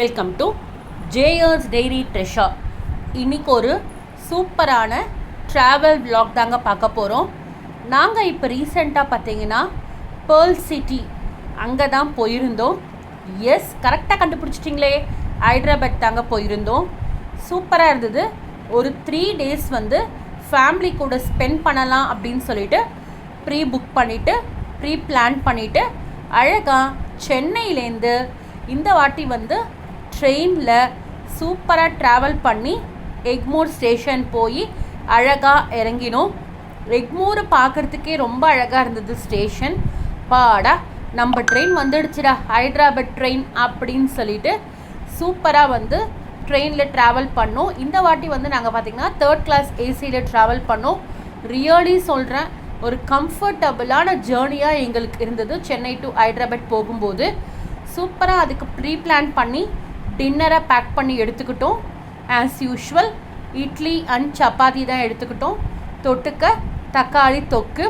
Welcome to ஜேயர்ஸ் dairy ட்ரெஷா இன்றைக்கி ஒரு சூப்பரான ட்ராவல் vlog தாங்க பார்க்க போகிறோம் நாங்கள் இப்போ ரீசெண்டாக பார்த்தீங்கன்னா பேர்ல் சிட்டி அங்கே தான் போயிருந்தோம். எஸ் கரெக்டாக கண்டுபிடிச்சிட்டிங்களே. ஹைதராபாத் தாங்க போயிருந்தோம். சூப்பராக இருந்தது. ஒரு த்ரீ டேஸ் வந்து ஃபேமிலி கூட ஸ்பெண்ட் பண்ணலாம் அப்படின்னு சொல்லிட்டு ப்ரீ புக் பண்ணிவிட்டு ப்ரீ பிளான் பண்ணிவிட்டு அழகாக சென்னையிலேருந்து இந்த வாட்டி வந்து ட்ரெயினில் சூப்பராக ட்ராவல் பண்ணி எக்மோர் ஸ்டேஷன் போய் அழகாக இறங்கினோம். எக்மோரை பார்க்குறதுக்கே ரொம்ப அழகாக இருந்தது ஸ்டேஷன் பாடா நம்ம ட்ரெயின் வந்துடுச்சுடா ஹைதராபாத் ட்ரெயின் அப்படின்னு சொல்லிட்டு சூப்பராக வந்து ட்ரெயினில் ட்ராவல் பண்ணோம். இந்த வாட்டி வந்து நாங்கள் பார்த்தீங்கன்னா தேர்ட் கிளாஸ் ஏசியில் ட்ராவல் பண்ணோம். ரியலி சொல்கிறேன் ஒரு கம்ஃபர்டபுளான ஜேர்னியாக எங்களுக்கு இருந்தது. சென்னை டு ஹைதராபாத் போகும்போது. சூப்பராக அதுக்கு ப்ரீ பிளான் பண்ணி டின்னரை பேக் பண்ணி எடுத்துக்கிட்டோம். As usual idli and chapati தான் எடுத்துக்கிட்டோம். தொட்டுக்க தக்காளி தொக்கு.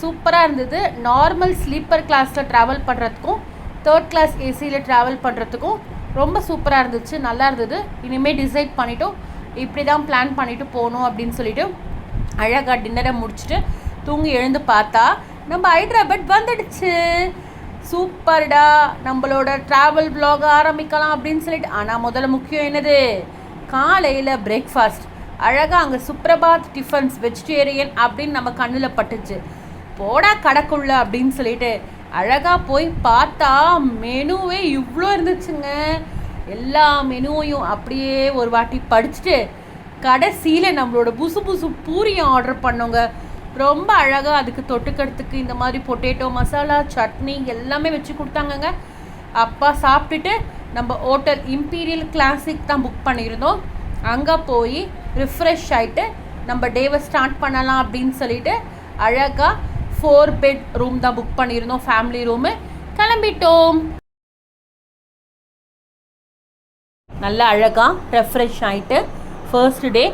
சூப்பராக இருந்தது. நார்மல் ஸ்லீப்பர் கிளாஸில் ட்ராவல் பண்ணுறதுக்கும் தேர்ட் கிளாஸ் ஏசியில் ட்ராவல் பண்ணுறதுக்கும் ரொம்ப சூப்பராக இருந்துச்சு. நல்லா இருந்தது. இனிமேல் டிசைட் பண்ணிவிட்டோம் இப்படி தான் பிளான் பண்ணிவிட்டு போகணும் அப்படின்னு சொல்லிட்டு அழகாக டின்னரை முடிச்சுட்டு தூங்கி எழுந்து பார்த்தா நம்ம ஹைதராபாத் வந்துடுச்சு. சூப்பர்டா. நம்மளோட ட்ராவல் vlog ஆரம்பிக்கலாம் அப்படின்னு சொல்லிட்டு. ஆனால் முதல்ல முக்கியம் என்னது? காலையில் பிரேக்ஃபாஸ்ட் அழகாக அங்கே சுப்ரபாத் டிஃபன்ஸ் வெஜிடேரியன் அப்படின்னு நம்ம கண்ணில் பட்டுச்சு. போடா கடக்குள்ள அப்படின்னு சொல்லிட்டு. அழகாக போய் பார்த்தா மெனுவே இவ்வளோ இருந்துச்சுங்க. எல்லா மெனுவையும் அப்படியே ஒரு வாட்டி படிச்சுட்டு கடைசியில் நம்மளோட புசு புசு பூரியும் ஆர்டர் பண்ணோங்க. ரொம்ப அழகாக அதுக்கு தொட்டுக்கிறதுக்கு இந்த மாதிரி பொட்டேட்டோ மசாலா சட்னி எல்லாமே வச்சு கொடுத்தாங்கங்க. அப்பா சாப்பிட்டுட்டு நம்ம ஹோட்டல் இம்பீரியல் கிளாசிக் தான் புக் பண்ணியிருந்தோம். அங்கே போய் ரிஃப்ரெஷ் ஆகிட்டு நம்ம டேவை ஸ்டார்ட் பண்ணலாம் அப்படின்னு சொல்லிட்டு அழகாக ஃபோர் பெட் ரூம் தான் புக் பண்ணியிருந்தோம் ஃபேமிலி ரூமு கிளம்பிட்டோம். நல்லா அழகாக ரெஃப்ரெஷ் ஆகிட்டு ஃபர்ஸ்ட் டே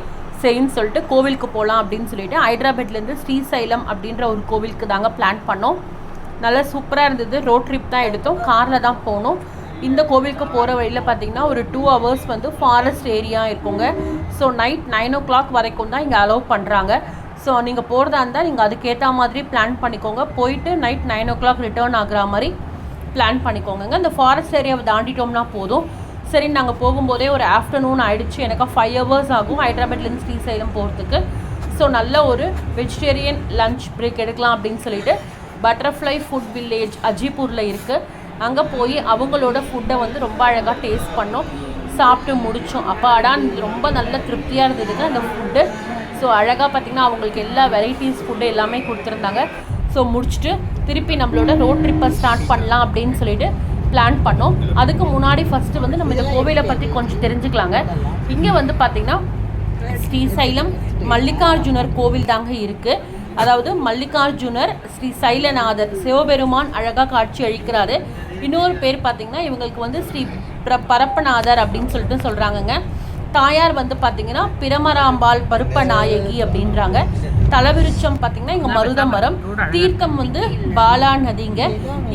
சரின்னு சொல்லிட்டு கோவிலுக்கு போகலாம் அப்படின்னு சொல்லிட்டு ஹைதராபாத்லேருந்து ஸ்ரீசைலம் அப்படின்ற ஒரு கோவிலுக்கு தாங்க பிளான் பண்ணோம். நல்லா சூப்பராக இருந்தது. ரோட் ட்ரிப் தான் எடுத்தோம். காரில் தான் போனோம். இந்த கோவிலுக்கு போகிற வழியில் பார்த்தீங்கன்னா ஒரு டூ ஹவர்ஸ் வந்து ஃபாரஸ்ட் ஏரியா இருக்குங்க. So night nine o'clock வரைக்கும் தான் இங்கே அலோவ் பண்ணுறாங்க ஸோ நீங்கள் போகிறதா இருந்தால் நீங்கள் அதுக்கேற்ற மாதிரி பிளான் பண்ணிக்கோங்க. போயிட்டு night nine o'clock return ஆகுற மாதிரி பிளான் பண்ணிக்கோங்க இந்த ஃபாரஸ்ட் ஏரியாவை தாண்டிட்டோம்னா போதும். சரி நாங்கள் போகும்போதே ஒரு ஆஃப்டர்நூன் ஆயிடுச்சு. எனக்கு ஃபைவ் ஹவர்ஸ் ஆகும். ஹைதராபாத்லேருந்து ஸ்ரீசைலம் போகிறதுக்கு ஸோ நல்ல ஒரு வெஜிடேரியன் லஞ்ச் பிரேக் எடுக்கலாம் அப்படின்னு சொல்லிட்டு பட்டர்ஃப்ளை ஃபுட் வில்லேஜ் அஜிப்பூரில் இருக்குது அங்கே போய் அவங்களோட ஃபுட்டை வந்து ரொம்ப அழகாக டேஸ்ட் பண்ணோம். சாப்பிட்டு முடித்தோம் அப்பாடா ரொம்ப நல்ல திருப்தியாக இருந்ததுங்க அந்த ஃபுட்டு ஸோ அழகாக பார்த்திங்கன்னா அவங்களுக்கு எல்லா வெரைட்டிஸ் ஃபுட்டு எல்லாமே கொடுத்துருந்தாங்க. ஸோ முடிச்சுட்டு திருப்பி நம்மளோட ரோட் ட்ரிப்பை ஸ்டார்ட் பண்ணலாம் அப்படின்னு சொல்லிட்டு பிளான் பண்ணோம். அதுக்கு முன்னாடி ஃபஸ்ட்டு வந்து நம்ம இந்த கோவிலை பற்றி கொஞ்சம் தெரிஞ்சுக்கலாங்க. இங்கே வந்து பார்த்திங்கன்னா ஸ்ரீசைலம் மல்லிகார்ஜுனர் கோவில் தாங்க இருக்குது அதாவது மல்லிகார்ஜுனர் ஸ்ரீ சைலநாதர் சிவபெருமான் அழகாக காட்சி அளிக்கிறாரு. இன்னொரு பேர் பார்த்திங்கன்னா இவங்களுக்கு வந்து ஸ்ரீ பிர பரப்பநாதர் அப்படின்னு சொல்லிட்டு சொல்கிறாங்கங்க தாயார் வந்து பார்த்தீங்கன்னா பிரமராம்பாள் பருப்ப நாயகி அப்படின்றாங்க. தலவிருச்சம் பார்த்தீங்கன்னா இங்கே மருத மரம் தீர்த்தம் வந்து பாலா நதிங்க.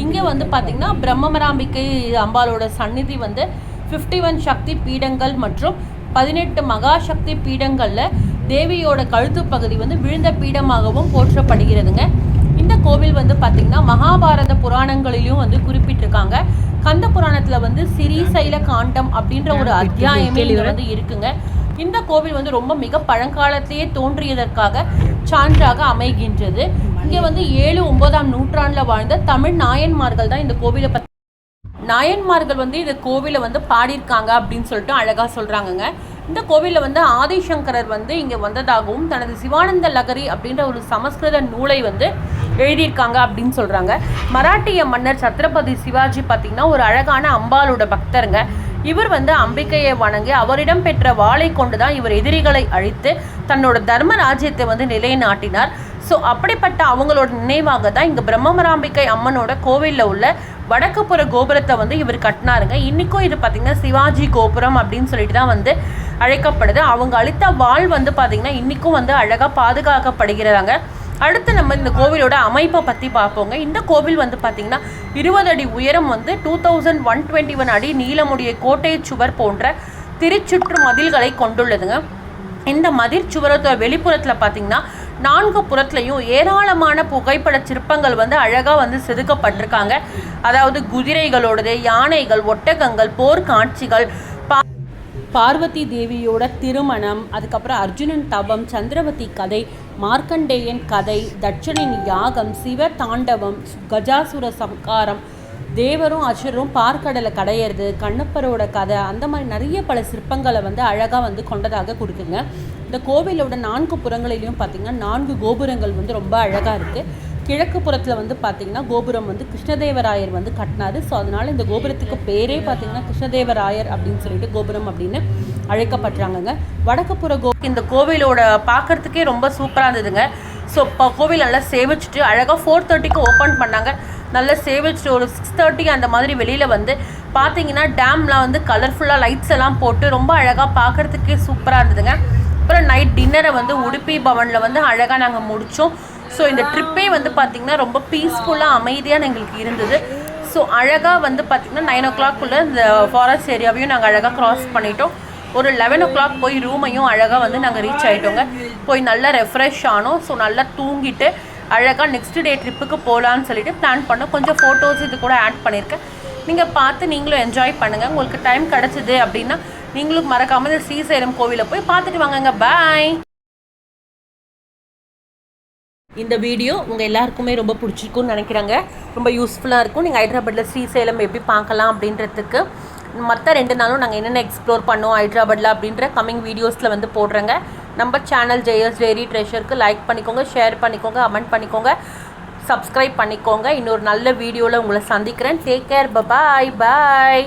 இங்கே வந்து பார்த்தீங்கன்னா பிரம்மமராம்பிக்கை அம்பாளோட சந்நிதி வந்து ஃபிஃப்டி ஒன் சக்தி பீடங்கள் மற்றும் பதினெட்டு மகாசக்தி பீடங்களில் தேவியோட கழுத்து பகுதி வந்து விழுந்த பீடமாகவும் போற்றப்படுகிறதுங்க. இந்த கோவில் வந்து பார்த்திங்கன்னா மகாபாரத புராணங்களிலும் வந்து குறிப்பிட்டிருக்காங்க. கந்த புராணத்தில் வந்து சிறீசைல காண்டம் அப்படின்ற ஒரு அத்தியாயமே வந்து இருக்குங்க. இந்த கோவில் வந்து ரொம்ப மிக பழங்காலத்திலேயே தோன்றியதற்காக சான்றாக அமைகின்றது. இங்கே வந்து ஏழு ஒன்பதாம் நூற்றாண்டில் வாழ்ந்த தமிழ் நாயன்மார்கள் தான் இந்த கோவிலை பற்றி நாயன்மார்கள் வந்து இந்த கோவிலை வந்து பாடியிருக்காங்க அப்படின்னு சொல்லிட்டு அழகாக சொல்கிறாங்கங்க இந்த கோவிலில் வந்து ஆதிசங்கரர் வந்து இங்கே வந்ததாகவும் தனது சிவானந்த லகரி அப்படின்ற ஒரு சமஸ்கிருத நூலை வந்து எழுதியிருக்காங்க அப்படின்னு சொல்கிறாங்க மராட்டிய மன்னர் சத்ரபதி சிவாஜி பார்த்திங்கன்னா ஒரு அழகான அம்பாளோட பக்தருங்க. இவர் வந்து அம்பிக்கையை வணங்கி அவரிடம் பெற்ற வாளை கொண்டு தான் இவர் எதிரிகளை அழித்து தன்னோட தர்ம ராஜ்யத்தை வந்து நிலைநாட்டினார். ஸோ அப்படிப்பட்ட அவங்களோட நினைவாக தான் இங்கே பிரம்மமராம்பிகை அம்மனோட கோவிலில் உள்ள வடக்குப்புற கோபுரத்தை வந்து இவர் கட்டினாருங்க. இன்றைக்கும் இது பார்த்திங்கன்னா சிவாஜி கோபுரம் அப்படின்னு சொல்லிட்டு தான் வந்து அழைக்கப்படுது. அவங்க அளித்த வாள் வந்து பார்த்திங்கன்னா இன்றைக்கும் வந்து அழகாக பாதுகாக்கப்படுகிறாங்க அடுத்து நம்ம இந்த கோவிலோட அமைப்பை பற்றி பார்ப்போங்க. இந்த கோவில் வந்து பார்த்திங்கன்னா இருபது அடி உயரம் வந்து two thousand one twenty one அடி நீளமுடைய கோட்டை சுவர் போன்ற திருச்சுற்று மதில்களை கொண்டுள்ளதுங்க. இந்த மதிர் சுவரத்தோட வெளிப்புறத்தில் பார்த்திங்கன்னா நான்கு புறத்துலையும் ஏராளமான புகைப்பட சிற்பங்கள் வந்து அழகாக வந்து செதுக்கப்பட்டிருக்காங்க. அதாவது குதிரைகளோடது யானைகள் ஒட்டகங்கள் போர் காட்சிகள் பா பார்வதி தேவியோட திருமணம் அதுக்கப்புறம் அர்ஜுனன் தவம் சந்திரவதி கதை மார்க்கண்டேயன் கதை தட்சணின் யாகம் சிவ தாண்டவம் கஜாசுர சம்காரம் தேவரும் அசுரரும் பார்க்கடலை கடையிறது கண்ணப்பரோட கதை அந்த மாதிரி நிறைய பல சிற்பங்களை வந்து அழகாக வந்து கொண்டதாக கொடுக்குங்க. இந்த கோவிலோட நான்கு புறங்களிலையும் பார்த்திங்கன்னா நான்கு கோபுரங்கள் வந்து ரொம்ப அழகாக இருக்குது கிழக்கு புறத்தில் வந்து பார்த்திங்கன்னா கோபுரம் வந்து கிருஷ்ணதேவராயர் வந்து கட்டினாரு. ஸோ அதனால் இந்த கோபுரத்துக்கு பேரே பார்த்திங்கன்னா கிருஷ்ணதேவராயர் அப்படின்னு சொல்லிட்டு கோபுரம் அப்படின்னு அழைக்கப்படுறாங்கங்க. வடக்கு புற கோ இந்த கோவிலோட பார்க்கறதுக்கே ரொம்ப சூப்பராக இருந்ததுங்க. ஸோ இப்போ கோவில் நல்லா சேவிச்சுட்டு அழகாக ஃபோர் தேர்ட்டிக்கு ஓப்பன் பண்ணாங்க. நல்லா சேவிச்சுட்டு ஒரு சிக்ஸ் தேர்ட்டி அந்த மாதிரி வெளியில் வந்து பார்த்தீங்கன்னா டேம்லாம் வந்து கலர்ஃபுல்லாக லைட்ஸ் எல்லாம் போட்டு ரொம்ப அழகாக பார்க்குறதுக்கே சூப்பராக இருந்ததுங்க. அப்புறம் நைட் டின்னரை வந்து உடுப்பி பவனில் வந்து அழகாக நாங்கள் முடித்தோம் ஸோ இந்த ட்ரிப்பே வந்து பார்த்திங்கன்னா ரொம்ப பீஸ்ஃபுல்லாக அமைதியாக எங்களுக்கு இருந்தது. ஸோ அழகாக வந்து பார்த்திங்கன்னா நைன் ஓ கிளாக்குள்ளே இந்த ஃபாரஸ்ட் ஏரியாவையும் நாங்கள் அழகாக க்ராஸ் பண்ணிட்டோம். ஒரு லெவன் ஓ கிளாக் போய் ரூமையும் அழகாக வந்து நாங்கள் ரீச் ஆகிட்டோங்க போய் நல்லா ரெஃப்ரெஷ் ஆனோம். ஸோ நல்லா தூங்கிட்டு அழகாக நெக்ஸ்ட் டே ட்ரிப்புக்கு போகலான்னு சொல்லிட்டு பிளான் பண்ணோம். கொஞ்சம் ஃபோட்டோஸ் இது கூட ஆட் பண்ணியிருக்கேன் நீங்கள் பார்த்து நீங்களும் என்ஜாய் பண்ணுங்கள் உங்களுக்கு டைம் கிடச்சிது அப்படின்னா நீங்களும் மறக்காமல் இந்த ஸ்ரீசைலம் கோவிலை போய் பார்த்துட்டு வாங்கங்க. பாய் இந்த வீடியோ உங்கள் எல்லாருக்குமே ரொம்ப பிடிச்சிருக்கும்னு நினைக்கிறாங்க. ரொம்ப யூஸ்ஃபுல்லாக இருக்கும். நீங்கள் ஹைதராபாத்தில் ஸ்ரீசைலம் எப்படி பார்க்கலாம் அப்படின்றதுக்கு. மற்ற ரெண்டு நாளும் நாங்கள் என்னென்ன எக்ஸ்ப்ளோர் பண்ணோம் ஹைதராபாத்தில் அப்படின்ற கம்மிங் வீடியோஸில் வந்து போடுறேங்க. நம்ம சேனல் ஜெயஸ் டெய்ரி ட்ரெஷருக்கு லைக் பண்ணிக்கோங்க ஷேர் பண்ணிக்கோங்க கமெண்ட் பண்ணிக்கோங்க சப்ஸ்கிரைப் பண்ணிக்கோங்க. இன்னொரு நல்ல வீடியோவில் உங்களை சந்திக்கிறேன். டேக் கேர் பாய் பாய்